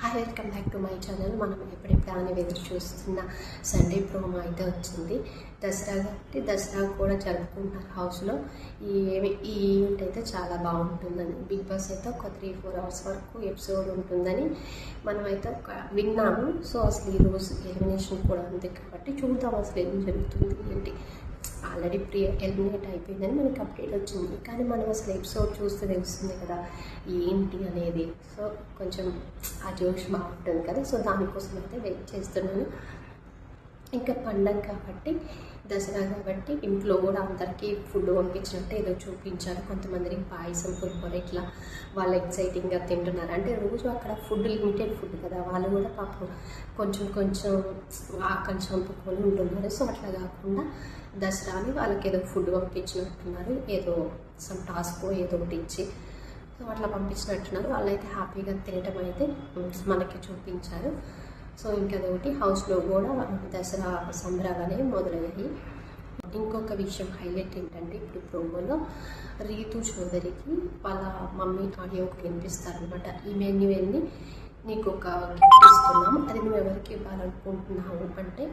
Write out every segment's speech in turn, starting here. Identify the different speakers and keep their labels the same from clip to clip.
Speaker 1: Hi welcome back to my channel మనం ఎప్పుడెప్పుడు అని ఎదురు చూస్తున్న సండే ప్రోమో అయితే వచ్చింది. దసరా కాబట్టి దసరా కూడా జరుపుకుంటారు హౌస్లో ఈ ఈ ఈవెంట్ అయితే చాలా బాగుంటుందని. బిగ్ బాస్ అయితే ఒక త్రీ ఫోర్ అవర్స్ వరకు ఎపిసోడ్ ఉంటుందని మనమైతే ఒక విన్నాము. సో అసలు ఈరోజు ఎలిమినేషన్ కూడా ఉంది కాబట్టి చూద్దాం అసలు ఏం జరుగుతుంది ఏంటి? ఆల్రెడీ ప్రీ ఎలిమినేట్ అయిపోయిందని మనకి అప్డేట్ వచ్చింది. కానీ మనం అసలు ఎపిసోడ్ చూస్తే తెలుస్తుంది కదా ఏంటి అనేది. సో కొంచెం ఆ జోష్ బాగుంటుంది కదా. సో దానికోసం అయితే వెయిట్ చేస్తున్నాను. ఇంకా పండగ కాబట్టి దసరా కాబట్టి ఇంట్లో కూడా అందరికీ ఫుడ్ పంపించినట్టు ఏదో చూపించారు. కొంతమందికి పాయసం కొనుక్కొని ఇట్లా వాళ్ళు ఎక్సైటింగ్గా తింటున్నారు. అంటే రోజు అక్కడ ఫుడ్ లిమిటెడ్ ఫుడ్ కదా. వాళ్ళు కూడా పాపం కొంచెం కొంచెం ఆకలి చంపుకొని ఉంటున్నారు. సో అట్లా కాకుండా దసరాని వాళ్ళకి ఏదో ఫుడ్ పంపించినట్టున్నారు ఏదో సమ్ టాస్క్ ఏదో ఒకటి ఇచ్చి సో అట్లా పంపించినట్టున్నారు వాళ్ళైతే హ్యాపీగా తినటం అయితే మనకి చూపించారు. సో ఇంకదొకటి హౌస్లో కూడా దసరా సంబరాలనే మొదలయ్యాయి. ఇంకొక విషయం హైలైట్ ఏంటంటే ఇప్పుడు ప్రోమోలో రీతు చౌదరికి వాళ్ళ మమ్మీ ఆడియో ఒకటి వినిపిస్తారనమాట ఈ మెన్యూ వెళ్ళి నీకు ఒక గిఫ్ట్ ఇస్తున్నాం అది నువ్వు ఎవరికి ఇవ్వాలనుకుంటున్నావు అంటే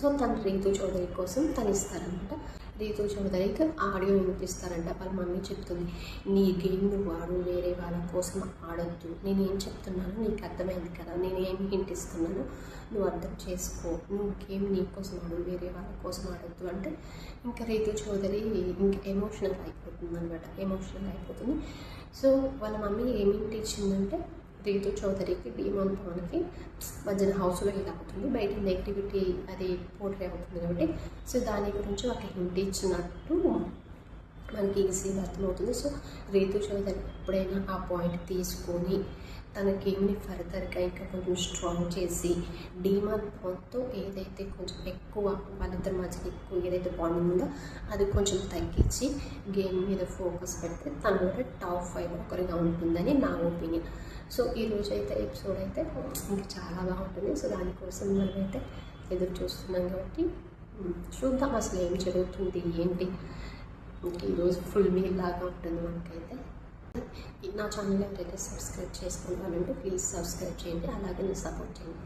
Speaker 1: సో తన రీతు చౌదరి కోసం తను ఇస్తారనమాట రీతు చౌదరికి ఆడియో వినిపిస్తారంట. వాళ్ళ మమ్మీ చెప్తుంది నీ గేమ్ నువ్వు ఆడు వేరే వాళ్ళ కోసం ఆడొద్దు. నేను ఏం చెప్తున్నాను నీకు అర్థమైంది కదా. నేను ఏం హింట్ ఇస్తున్నాను నువ్వు అర్థం చేసుకో. నువ్వు గేమ్ నీ కోసం ఆడు వేరే వాళ్ళ కోసం ఆడొద్దు. అంటే ఇంకా రీతు చౌదరి ఇంకా ఎమోషనల్ అయిపోతుంది అనమాట ఎమోషనల్ అయిపోతుంది. సో వాళ్ళ మమ్మీ ఏమి హింట్ రీతు చౌదరికి డీమాన్ పవన్కి మధ్యన హౌస్లో ఇలా అవుతుంది బయట నెగిటివిటీ అది పోర్ట్రే అవుతుంది కాబట్టి. సో దాని గురించి ఒక హింట్ ఇచ్చినట్టు మనకి ఈజీగా అర్థమవుతుంది. సో రీతు చౌదరి ఎప్పుడైనా ఆ పాయింట్ తీసుకొని తన గేమ్ని ఫర్దర్గా ఇంకా కొంచెం స్ట్రాంగ్ చేసి డీమాన్ పవన్తో ఏదైతే కొంచెం ఎక్కువ వాళ్ళిద్దరి మధ్య ఎక్కువ ఏదైతే బాండింగ్ ఉందో అది కొంచెం తగ్గించి గేమ్ మీద ఫోకస్ పెడితే తను కూడా టాప్ ఫైవ్ ఒకరిగా ఉంటుందని నా ఒపీనియన్ సో ఈరోజు అయితే ఎపిసోడ్ అయితే ఇంకా చాలా బాగుంటుంది. సో దానికోసం మనమైతే ఎదురు చూస్తున్నాం కాబట్టి చూద్దాం అసలు ఏం జరుగుతుంది ఏంటి? ఈరోజు ఫుల్ మీల్ లాగా ఉంటుంది మనకైతే. నా ఛానల్ ఎవరైతే సబ్స్క్రైబ్ చేసుకుంటానంటే ప్లీజ్ సబ్స్క్రైబ్ చేయండి. అలాగే సపోర్ట్ చేయండి.